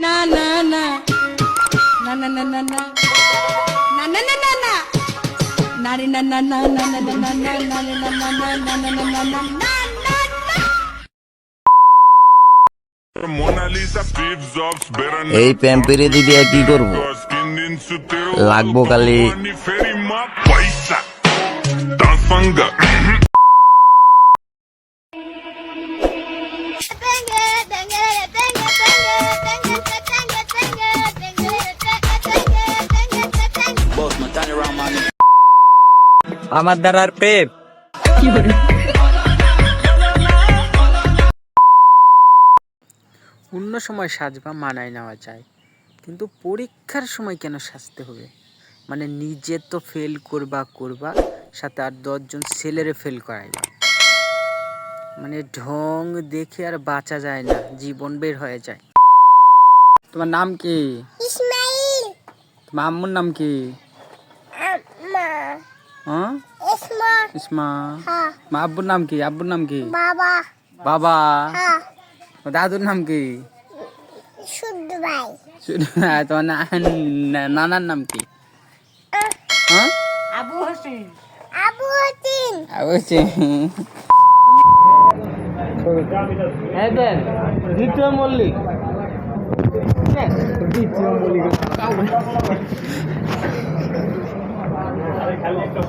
না না না না না না না না না না না না না নারী না না না না না না না না নারী না না না না না না না না না না Mona Lisa, Steve Jobs, better এই প্যাম্পেরে দিয়ে কি করব skin into tero. লাগবো খালি Money, আমার দ্বারার প্রেম। অন্য সময় সাজবা মানায় নেওয়া যায় কিন্তু পরীক্ষার সময় কেন সাজতে হবে? মানে নিজে তো ফেল করবা করবা সাথে আর দশজন ছেলেরে ফেল করাইবা মানে ঢং দেখে আর বাঁচা যায় না জীবন বের হয়ে যায়। তোমার নাম কি? ইসমাইল। তোমার আম্মুর নাম কি? হ্যাঁ? ইসমা। হ্যাঁ মা আব্বুর নাম কি? আব্বুর নাম কি? বাবা। বাবা। হ্যাঁ দাদুর নাম কি? শুদ্ধ ভাই। তোমার নানার নাম কি? হ্যাঁ? আবু হোসেন। আবু হোসেন। অবশ্যই দ্বিতীয় মল্লিক। দ্বিতীয় মল্লিক। একটা